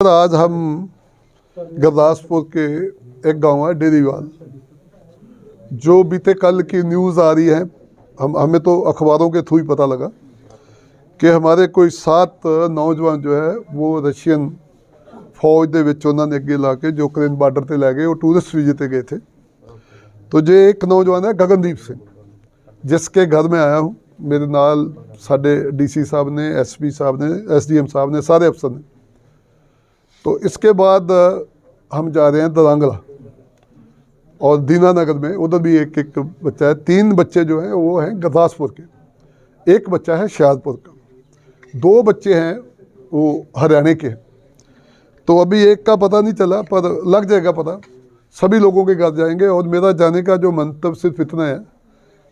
Sir आज हम गुरदासपुर के एक गांव है डेरीवाल जो बीते कल की न्यूज़ आ रही है हम हमें तो अखबारों के थ्रू ही पता लगा ਕਿ ਹਮਾਰੇ ਕੋਈ ਸਾਤ ਨੌਜਵਾਨ ਜੋ ਹੈ ਉਹ ਰਸ਼ੀਅਨ ਫੌਜ ਦੇ ਵਿੱਚ ਉਹਨਾਂ ਨੇ ਅੱਗੇ ਲਾ ਕੇ ਜੋ ਯੂਕਰੇਨ ਬਾਰਡਰ ਤੇ ਲੈ ਗਏ ਉਹ ਟੂਰਿਸਟ ਵੀਜ਼ੇ ਤੇ गए थे तो जो एक नौजवान है गगनदीप सिंह जिसके घर में आया हूँ मेरे नाल साडे डीसी साहब ने एसपी साहब ने एसडीएम साहब ने सारे अफसर ने तो इसके बाद हम जा रहे हैं दरांगला। और दीनानगर में उधर भी एक एक बच्चा है, तीन बच्चे जो हैं, वो हैं गुरदासपुर के। एक बच्चा है शाहजपुर का। दो बच्चे हैं, वो हरियाणा के तो अभी एक का पता नहीं चला, पर लग जाएगा पता। सभी लोगों के घर जाएँगे, और मेरा जाने का जो मंतव्य सिर्फ़ इतना है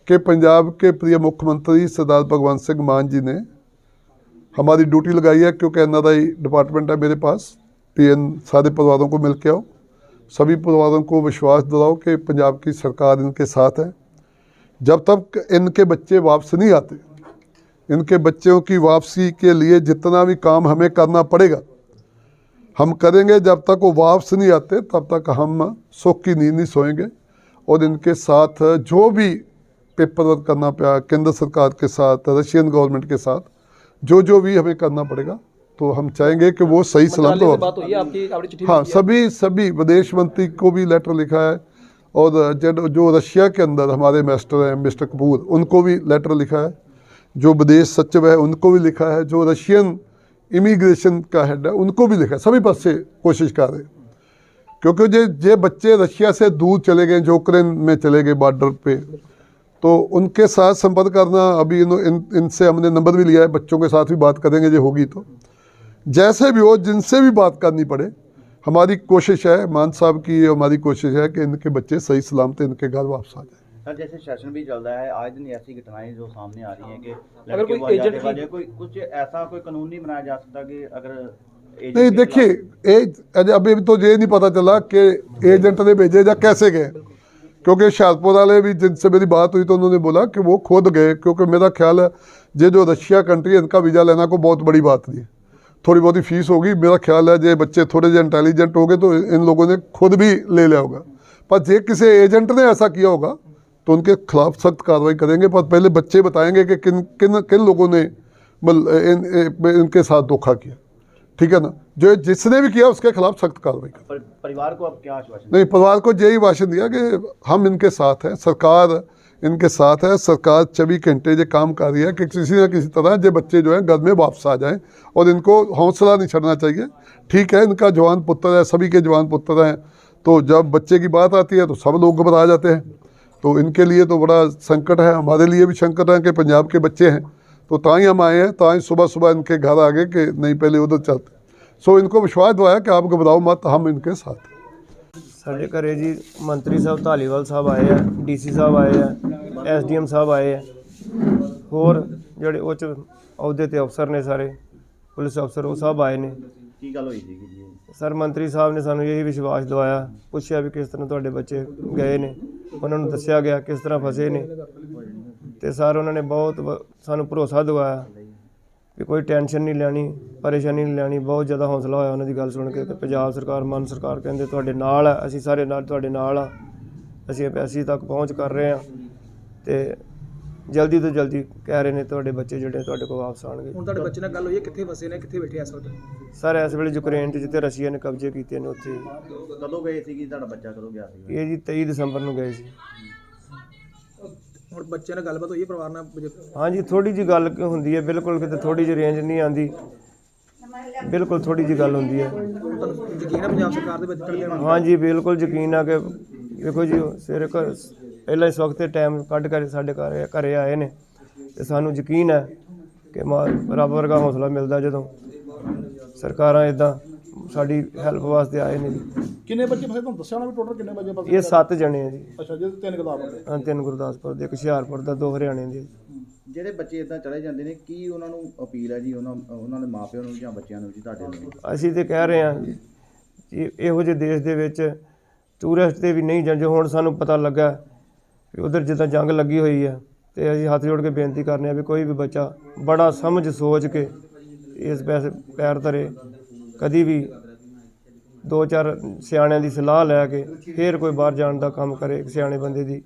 कि पंजाब के प्रिय मुख्यमंत्री सरदार भगवंत सिंह मान जी ने हमारी ड्यूटी लगाई है, क्योंकि एन डिपार्टमेंट है मेरे पास। पीएन सारे परिवारों को मिल के आओ। सभी परिवारों को विश्वास दिलाओ कि पंजाब की सरकार इनके साथ है। जब तक इनके बच्चे वापस नहीं आते, इनके बच्चों की वापसी के लिए जितना भी काम हमें करना पड़ेगा, हम करेंगे। जब तक वो वापस नहीं आते, तब तक हम सुख की नींद नहीं सोएँगे। और इनके साथ जो भी पेपर वर्क करना पड़ा, केंद्र सरकार के साथ, रशियन गवर्नमेंट के साथ, जो जो भी हमें करना पड़ेगा तो हम चाहेंगे कि वो सही सलामत मंत्रालय से वापस बात हुई है आपकी हाँ सभी सभी विदेश मंत्री को भी लेटर लिखा है और जो रशिया के अंदर हमारे मास्टर हैं मिस्टर कपूर उनको भी लेटर लिखा है। जो विदेश सचिव है उनको भी लिखा है। जो रशियन इमिग्रेशन का हेड है उनको भी लिखा है। सभी पास से कोशिश कर रहे हैं। क्योंकि जे जे बच्चे रशिया से दूर चले गए जो यूक्रेन में चले गए बॉर्डर पे तो उनके साथ संपर्क करना अभी इन, इन इनसे हमने नंबर भी लिया है। बच्चों के साथ भी बात करेंगे जो होगी तो। जैसे भी हो जिनसे भी बात करनी पड़े हमारी कोशिश है मान साहब की हमारी कोशिश है कि इनके बच्चे सही सलामत इनके घर वापस आ जाए। सर जैसे सेशन भी चल रहा है आज दिन ऐसी घटनाएँ जो सामने आ रही हैं कि अगर लड़के कोई को एजेंट कोई कुछ ऐसा कोई कानून नहीं बनाया जा सकता कि अगर एजेंट नहीं देखिए ए- अजय अभी तो ये नहीं पता चला कि एजेंट ने भेजे या कैसे गए। क्योंकि हुशियारपुर वाले भी जिनसे मेरी बात हुई तो उन्होंने बोला कि वो खुद गए क्योंकि मेरा ख्याल है ये जो रशिया कंट्री है इनका वीज़ा लेना कोई बहुत बड़ी बात नहीं है। थोड़ी बहुत ही फ़ीस होगी। मेरा ख्याल है ये बच्चे थोड़े जे इंटेलिजेंट हो गए तो इन लोगों ने खुद भी ले लिया होगा। पर जे किसी एजेंट ने ऐसा किया होगा तो उनके खिलाफ सख्त कार्रवाई करेंगे। पर पहले बच्चे बताएँगे कि किन किन किन लोगों ने मतलब इन, इन, इनके साथ धोखा किया। ठीक है ना? जो जिसने भी किया उसके खिलाफ सख्त कार्रवाई करें। पर, परिवार को अब क्या आश्वासन? नहीं परिवार को यही भाषण दिया कि हम इनके साथ हैं। सरकार इनके साथ है। सरकार चौबीस घंटे ये काम कर रही है कि किसी न किसी तरह ये बच्चे जो हैं घर में वापस आ जाएँ और इनको हौसला नहीं छोड़ना चाहिए। ठीक है, इनका जवान पुत्र है, सभी के जवान पुत्र हैं। तो जब बच्चे की बात आती है तो सब लोग घबरा जाते हैं। तो इनके लिए तो बड़ा संकट है, हमारे लिए भी संकट है कि पंजाब के बच्चे हैं। तो ताई हम आए हैं ताई सुबह सुबह इनके घर आ गए कि नहीं, पहले उधर चलते। सो इनको विश्वास दिलाया कि आप घबराओ मत, हम इनके साथ ਸਾਡੇ ਘਰੇ ਜੀ ਮੰਤਰੀ ਸਾਹਿਬ ਧਾਲੀਵਾਲ ਸਾਹਿਬ ਆਏ ਆ ਡੀਸੀ ਸਾਹਿਬ ਆਏ ਆ ਐਸਡੀਐਮ ਸਾਹਿਬ ਆਏ ਆ। ਹੋਰ ਜਿਹੜੇ ਉੱਚ ਅਹੁਦੇ ਤੇ ਅਫਸਰ ਨੇ ਸਾਰੇ ਪੁਲਿਸ ਅਫਸਰ ਉਹ ਸਭ ਆਏ ਨੇ। ਕੀ ਗੱਲ ਹੋਈ ਸੀਗੀ ਜੀ? ਸਰ ਮੰਤਰੀ ਸਾਹਿਬ ਨੇ ਸਾਨੂੰ ਇਹੀ ਵਿਸ਼ਵਾਸ ਦਿਵਾਇਆ ਪੁੱਛਿਆ ਵੀ ਕਿਸ ਤਰ੍ਹਾਂ ਤੁਹਾਡੇ ਬੱਚੇ ਗਏ ਨੇ। ਉਹਨਾਂ ਨੂੰ ਦੱਸਿਆ ਗਿਆ ਕਿਸ ਤਰ੍ਹਾਂ ਫਸੇ ਨੇ। ਤੇ ਸਰ ਉਹਨਾਂ ਨੇ ਬਹੁਤ ਸਾਨੂੰ ਭਰੋਸਾ ਦਿਵਾਇਆ। ਵੀ ਕੋਈ ਟੈਨਸ਼ਨ ਨਹੀਂ ਲੈਣੀ ਪਰੇਸ਼ਾਨੀ ਨਹੀਂ ਲੈਣੀ ਬਹੁਤ ਜ਼ਿਆਦਾ ਹੌਸਲਾ ਹੋਇਆ ਉਹਨਾਂ ਦੀ ਗੱਲ ਸੁਣ ਕੇ ਕਿ ਪੰਜਾਬ ਸਰਕਾਰ ਮਾਨ ਸਰਕਾਰ ਕਹਿੰਦੇ ਤੁਹਾਡੇ ਨਾਲ ਆ ਅਸੀਂ ਸਾਰੇ ਨਾਲ ਤੁਹਾਡੇ ਨਾਲ ਆ ਅਸੀਂ ਅਸੀਂ ਤੱਕ ਪਹੁੰਚ ਕਰ ਰਹੇ ਆ ਤੇ ਜਲਦੀ ਤੋਂ ਜਲਦੀ ਕਹਿ ਰਹੇ ਨੇ ਤੁਹਾਡੇ ਬੱਚੇ ਜਿਹੜੇ ਤੁਹਾਡੇ ਕੋਲ ਵਾਪਸ ਆਣਗੇ ਹੁਣ ਤੁਹਾਡੇ ਬੱਚੇ ਨਾਲ ਗੱਲ ਹੋਈ ਹੈ ਕਿੱਥੇ ਫਸੇ ਨੇ ਕਿੱਥੇ ਬੈਠੇ ਆ ਇਸ ਵਕਤ? ਸਰ ਇਸ ਵੇਲੇ ਯੂਕਰੇਨ 'ਚ ਜਿੱਥੇ ਰਸ਼ੀਆ ਨੇ ਕਬਜ਼ੇ ਕੀਤੇ ਨੇ ਉੱਥੇ। ਕਦੋਂ ਗਏ ਸੀਗੀ ਤੁਹਾਡਾ ਬੱਚਾ ਕਦੋਂ ਗਿਆ ਸੀਗਾ? ਇਹ ਜੀ 23 ਦਸੰਬਰ ਨੂੰ ਗਏ ਸੀ। ਹੁਣ ਬੱਚੇ ਨਾਲ ਗੱਲਬਾਤ ਹੋਈ ਹੈ ਪਰਿਵਾਰ ਨਾਲ ਜੇ- ਹਾਂਜੀ ਥੋੜੀ ਜੀ ਗੱਲ ਕ- ਹੁੰਦੀ ਹੈ ਬਿਲਕੁਲ ਕਿਤੇ ਥੋੜੀ ਜਿਹੀ ਰੇਂਜ ਨਹੀਂ ਆਂਦੀ ਬਿਲਕੁਲ ਥੋੜੀ ਜੀ ਗੱਲ ਹੁੰਦੀ ਹੈ। ਤੁਹਾਨੂੰ ਯਕੀਨ ਹੈ ਪੰਜਾਬ ਸਰਕਾਰ ਦੇ ਵਿੱਚ ਕਰਦੇ ਹੋਣ ਹਾਂਜੀ ਬਿਲਕੁਲ ਯਕੀਨ ਆ ਕਿ ਦੇਖੋ ਜੀ ਸਵੇਰੇ ਘਰ ਪਹਿਲਾਂ ਇਸ ਵਕਤ ਟਾਈਮ ਕੱਢ ਕੇ ਸਾਡੇ ਘਰ ਘਰੇ ਆਏ ਨੇ। ਤੇ ਸਾਨੂੰ ਯਕੀਨ ਹੈ ਕਿ ਰੱਬ ਵਰਗਾ ਹੌਸਲਾ ਮਿਲਦਾ ਜਦੋਂ ਸਰਕਾਰਾਂ ਇਦਾਂ ਸਾਡੀ ਹੈਲਪ ਵਾਸਤੇ ਆਏ ਨੇ ਜੀ। ਕਿੰਨੇ ਬੱਚੇ ਫਸੇ? ਤੁਹਾਨੂੰ ਦੱਸਿਆ ਨਾ ਵੀ ਟੋਟਲ ਕਿੰਨੇ ਬੱਚੇ ਫਸੇ? ਇਹ ਸੱਤ ਜਣੇ ਆ ਜੀ। ਅੱਛਾ ਜੇ ਤਿੰਨ ਕਿਤਾਬ ਹੁੰਦੇ ਹਾਂ, ਤਿੰਨ ਗੁਰਦਾਸਪੁਰ ਦੇ ਇੱਕ ਹੁਸ਼ਿਆਰਪੁਰ ਦਾ ਦੋ ਹਰਿਆਣੇ ਦੇ। ਜਿਹੜੇ ਬੱਚੇ ਇਦਾਂ ਚਲੇ ਜਾਂਦੇ ਨੇ ਕੀ ਉਹਨਾਂ ਨੂੰ ਅਪੀਲ ਹੈ ਜੀ ਉਹਨਾਂ ਉਹਨਾਂ ਦੇ ਮਾਪਿਆਂ ਨੂੰ ਜਾਂ ਬੱਚਿਆਂ ਨੂੰ ਜੀ ਤੁਹਾਡੇ ਨੂੰ ਅਸੀਂ ਤੇ ਕਹਿ ਰਹੇ ਹਾਂ ਕਿ ਇਹੋ ਜਿਹੇ ਦੇਸ਼ ਦੇ ਵਿੱਚ ਟੂਰਿਸਟ ਤੇ ਵੀ ਨਹੀਂ ਜਾਂਦੇ ਹੁਣ ਸਾਨੂੰ ਪਤਾ ਲੱਗਾ ਕਿ ਉਧਰ ਜਿੱਦਾਂ ਜੰਗ ਲੱਗੀ ਹੋਈ ਹੈ ਤੇ ਅਸੀਂ ਹੱਥ ਜੋੜ ਕੇ ਬੇਨਤੀ ਕਰਨੇ ਆ ਵੀ ਕੋਈ ਵੀ ਬੱਚਾ ਬੜਾ ਸਮਝ ਸੋਚ ਕੇ ਇਸ ਪੈਸੇ ਪੈਰ ਧਰੇ ਕਦੀ ਵੀ ਦੋ ਚਾਰ ਸਿਆਣਿਆਂ ਦੀ ਸਲਾਹ ਲੈ ਕੇ ਫਿਰ ਕੋਈ ਬਾਹਰ ਜਾਣ ਦਾ ਕੰਮ ਕਰੇ ਸਿਆਣੇ ਬੰਦੇ ਦੀ।